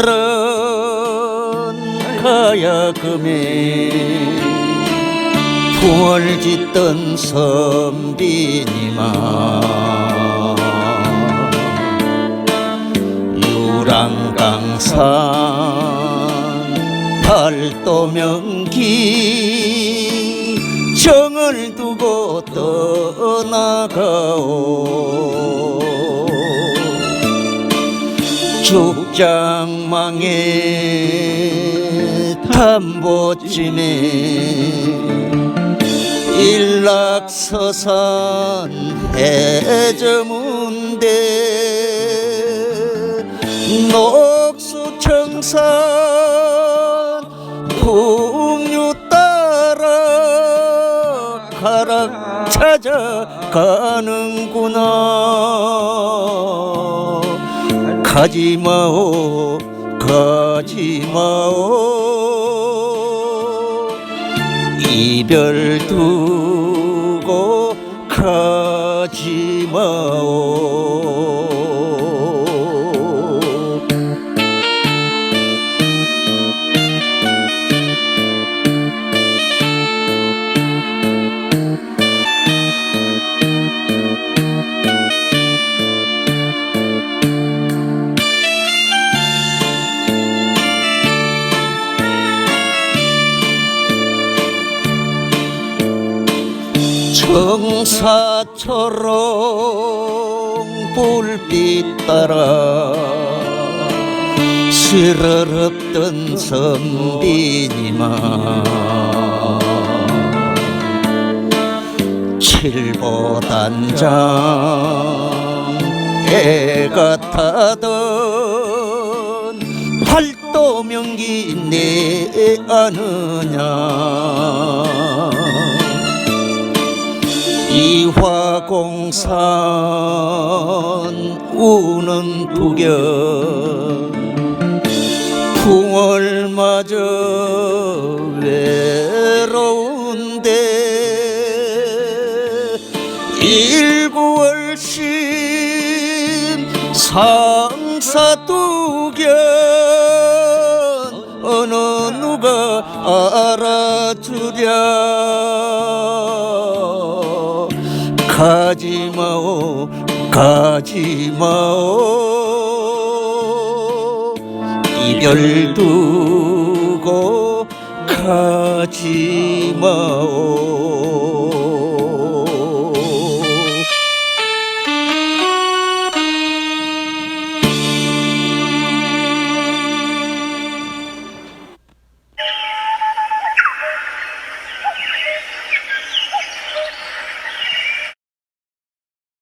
달빛이런 가야금에 풍을 짓던 선비님아. 유랑강산 팔도명기 정을 두고 떠나가오. 죽장망에 담보찜에 일락서산 해저문대 녹수청산 풍류 따라 가락 찾아가는구나. 가지마오 가지마오 이별 두고 가지마 청사초롱 불빛 따라 시러럽던 선비님아. 칠보단장 해가 타던 팔도명기 내 아느냐. 이 화공산 우는 두견 풍월마저 외로운데 일구월심 상사 두견 가지마오 가지마오. 이별 두고 가지마오